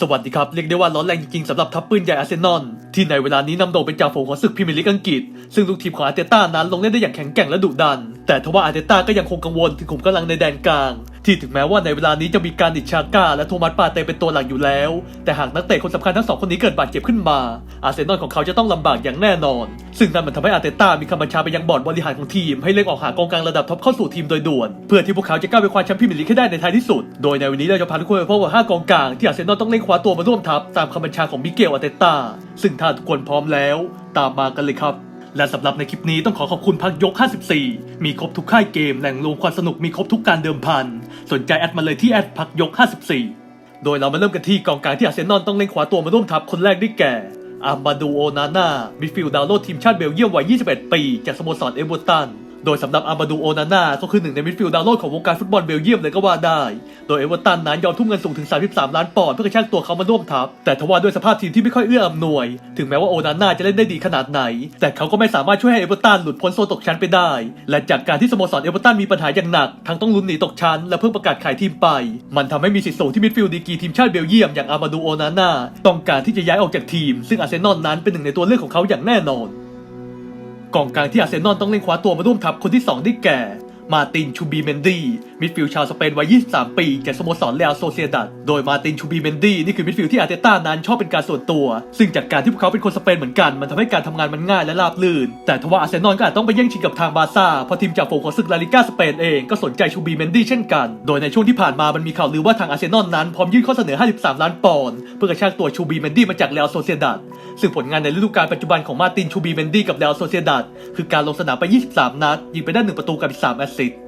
สวัสดีครับ เรียกได้ว่าร้อนแรงจริงๆสำหรับทัพปืนใหญ่อาร์เซนอลที่ในเวลานี้นำโด่งเป็นจ่าฝูงของศึกพรีเมียร์ลีกอังกฤษ ซึ่งลูกทีมของอาร์เตต้านั้นลงเล่นได้อย่างแข็งแกร่งและดุดัน แต่ทว่าอาร์เตต้าก็ยังคงกังวลถึงขุมกำลังในแดนกลาง ที่ถึงแม้ว่าในเวลานี้จะมีการดิชาก้าและโทมัสปาเตเป็นตัวหลักอยู่แล้ว แต่หากนักเตะคนสำคัญทั้งสองคนนี้เกิดบาดเจ็บขึ้นมา อาร์เซนอลของเขาจะต้องลำบากอย่างแน่นอน ซึ่งนั่นมันทำให้อาร์เตต้ามีคำบัญชาไปยังบอร์ดบริหารของทีม ให้เร่งออกหากองกลางระดับท็อปเข้าสู่ทีมโดยด่วน เพื่อที่พวกเขาจะก้าวไปคว้าแชมป์พรีเมียร์ลีกให้ได้ในท้ายที่สุด โดยในวันนี้เราจะพาทุกคนไปพบกับ5กองกลางที่อาร์เซนอลต้องเร่งคว้าตัวมาร่วมทัพตามคำบัญชาของมิเกลอาร์เตต้าซึ่งถ้าทุกคนพร้อมแล้ว ตามมากันเลยครับ และสำหรับในคลิปนี้ต้องขอขอบคุณพักยก 54 มีครบทุกค่ายเกมแหล่งรวมความสนุกมีครบทุกการเดิมพัน สนใจแอดมาเลยที่แอดพักยก 54 โดยเรามาเริ่มกันที่กองกลางที่อาร์เซนอลต้องเล่นขวาตัวมาร่วมทัพคนแรกได้แก่อามาดูโอนาน่ามิดฟิลด์ดาวโลดทีมชาติเบลเยียมวัย 21 ปี จากสโมสรเอเวอร์ตัน โดยสำหรับอามาดูโอนาน่าก็คือหนึ่งในมิดฟิลด์ดาวโลดของวงการฟุตบอลเบลเยียมเลยก็ว่าได้ โดยเอเวอร์ตันนั้นยอมทุ่มเงินสูงถึง 33 ล้านปอนด์เพื่อกระชากตัวเขามาร่วมทัพ แต่ทว่าด้วยสภาพทีมที่ไม่ค่อยเอื้ออำนวย ถึงแม้ว่าโอนาน่าจะเล่นได้ดีขนาดไหน แต่เขาก็ไม่สามารถช่วยให้เอเวอร์ตันหลุดพ้นโซนตกชั้นไปได้ และจากการที่สโมสรเอเวอร์ตันมีปัญหาอย่างหนัก ทั้งต้องลุ้นหนีตกชั้นและเพิ่งประกาศขายทีมไป มันทำให้มีสิทธิ์สูงที่มิดฟิลด์ดีกีทีมชาติเบลเยียมอย่างอามาดูโอนาน่าต้องการที่จะย้ายออกจากทีม ซึ่งอาร์เซนอลนั้นเป็นหนึ่งในตัวเลือกของเขาอย่างแน่นอน กองกลางที่อาร์เซนอลต้องเล่นคว้าตัวมาร่วมทัพคนที่ 2 ได้แก่ มาตินชูบีเมนดีมิดฟิลด์ชาวสเปนวัย 23 ปีจากสโมสรเรอัลโซเซียดัดโดยมาตินชูบีเมนดีนี่คือมิดฟิลด์ที่อาร์เตต้านั้นชอบเป็นการส่วนตัว ซึ่งจากการที่พวกเขาเป็นคนสเปนเหมือนกันมันทำให้การทำงานมันง่ายและราบรื่น แต่ทว่าอาร์เซนอลก็อาจต้องไปแย่งชิงกับทางบาร์ซ่าเพราะทีมจากฝูงของศึกลาลิก้าสเปนเองก็สนใจชูบีเมนดีเช่นกัน โดยในช่วงที่ผ่านมามันมีข่าวลือว่าทางอาร์เซนอลนั้นพร้อมยื่นข้อเสนอ 53 ล้านปอนด์เพื่อกระชากตัวชูบีเมนดีมาจากเรอัลโซเซียดัดซึ่งผลงานในฤดูกาลปัจจุบันของมาตินชูบีเมนดี้กับเรอัลโซเซียดัดคือการลงสนามไป 23 นัดยิงไปได้1ประตูกับอีก3แอสสต์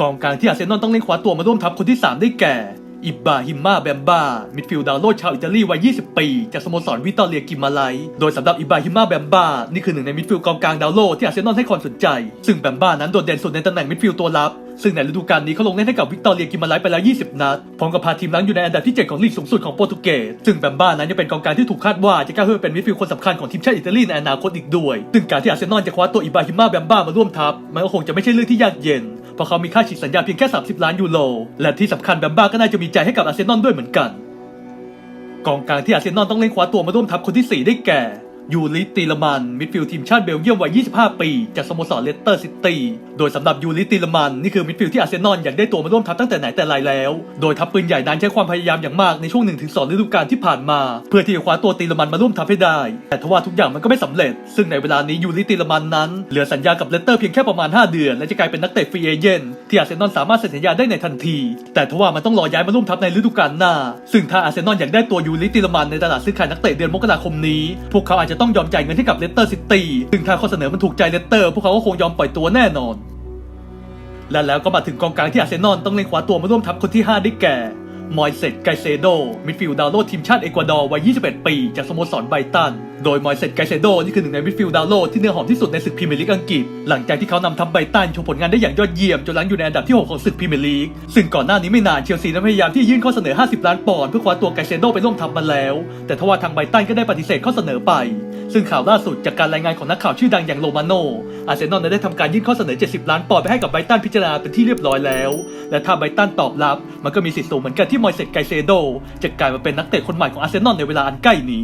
กองกลางที่อาร์เซนอลต้องเล่นคว้าตัวมาร่วมทัพคนที่ 3 ได้แก่ อิบบาฮิมมาแบมบา มิดฟิลด์ดาวโลดชาวอิตาลีวัย 20 ปี จากสโมสรวิตอเรียกิมาไล โดยสำหรับอิบบาฮิมมาแบมบา นี่คือหนึ่งในมิดฟิลด์กองกลางดาวโลดที่อาร์เซนอลให้ความสนใจ ซึ่งแบมบานั้นโดดเด่นสุดในตำแหน่งมิดฟิลด์ตัวรับ ซึ่งในฤดูกาลนี้เขาลงเล่นให้กับวิกตอเรียกิมาไลไปแล้ว 20 นัด พร้อมกับพาทีมนั้นอยู่ในอันดับที่ 7 ของลีกสูงสุดของโปรตุเกส ซึ่งแบมบ้านั้นยังเป็นกองกลางที่ถูกคาดว่าจะก้าวขึ้นเป็นมิดฟิลด์คนสำคัญของทีมชาติอิตาลีในอนาคตอีกด้วย ซึ่งการที่อาร์เซนอลจะคว้าตัวอิบราฮิมาแบมบ้ามาร่วมทัพมันก็คงจะไม่ใช่เรื่องที่ยากเย็นเราะเขามีค่าฉีกสัญญาเพียงแค่ 30 ล้านยูโร และที่สำคัญแบมบ้าก็น่าจะมีใจให้กับอาร์เซนอลด้วยเหมือนกัน กองกลางที่อาร์เซนอลต้องเล่นคว้าตัวมาร่วมทัพคนที่ 4 ได้แก่ ยูริตีลมัน มิดฟิลด์ทีมชาติเบลเยียมวัย 25 ปี จากสโมสรเลสเตอร์ซิตี้ โดยสำหรับยูริตีลมัน นี่คือมิดฟิลด์ที่อาร์เซนอลอยากได้ตัวมาร่วมทัพตั้งแต่ไหนแต่ไรแล้ว โดยทัพปืนใหญ่นั้นใช้ความพยายามอย่างมากในช่วง 1-2 ฤดูกาลที่ผ่านมา เพื่อที่จะคว้าตัวตีลมันมาร่วมทัพให้ได้ แต่ทว่าทุกอย่างมันก็ไม่สำเร็จ ซึ่งในเวลานี้ยูริตีลมันนั้นเหลือสัญญากับเลสเตอร์เพียงแค่ประมาณ 5 เดือน และจะกลายเป็นนักเตะฟรีเอเจนต์ที่อาร์เซนอลสามารถเซ็นสัญญาได้ในทันที แต่ทว่ามันต้องรอย้ายมาร่วมทัพในฤดูกาลหน้า ซึ่งถ้าอาร์เซนอลอยากได้ตัวยูริตีลมันในตลาดซื้อขายนักเตะเดือนมกราคมนี้ พวกเขาอาจจะต้องยอมจ่ายเงินให้กับเลสเตอร์ซิตี้ซึ่งถ้าข้อเสนอมันถูกใจเลสเตอร์ พวกเขาก็คงยอมปล่อยตัวแน่นอน และแล้วก็มาถึงกองกลางที่อาร์เซนอลต้องเล่นขวาตัวมาร่วมทัพคนที่ 5 ได้แก่ มอยเซตไกเซโด มิดฟิลด์ดาวโลดทีมชาติเอกวาดอร์วัย 21 ปี จากสโมสรไบรตัน โดยมอยเซตไกเซโดนี่คือหนึ่งในมิดฟิลด์ดาวโลดที่เนื้อหอมที่สุดในศึกพรีเมียร์ลีกอังกฤษ หลังจากที่เขานำทัพไบรตันโชว์ผลงานได้อย่างยอดเยี่ยมจนลังอยู่ในอันดับที่ 6 ของศึกพรีเมียร์ลีก ซึ่งก่อนหน้านี้ไม่นานเชลซีนั้นพยายามที่ยื่นข้อเสนอ 50 ล้านปอนด์เพื่อคว้าตัวไกเซโดไปร่วมทัพมาแล้ว แต่ทว่าทางไบรตันก็ได้ปฏิเสธข้อเสนอไป ซึ่งข่าวล่าสุดจากการรายงานของนักข่าวชื่อดังอย่างโรมาโนอาร์เซนอลได้ทำการยื่นข้อเสนอ 70 ล้านปอนด์ไปให้กับไบตันพิจารณาเป็นที่เรียบร้อยแล้ว และถ้าไบตันตอบรับ มันก็มีสิทธิ์สูงเหมือนกันที่มอยเซตไกเซโดจะกลายมาเป็นนักเตะคนใหม่ของอาร์เซนอลในเวลาอันใกล้นี้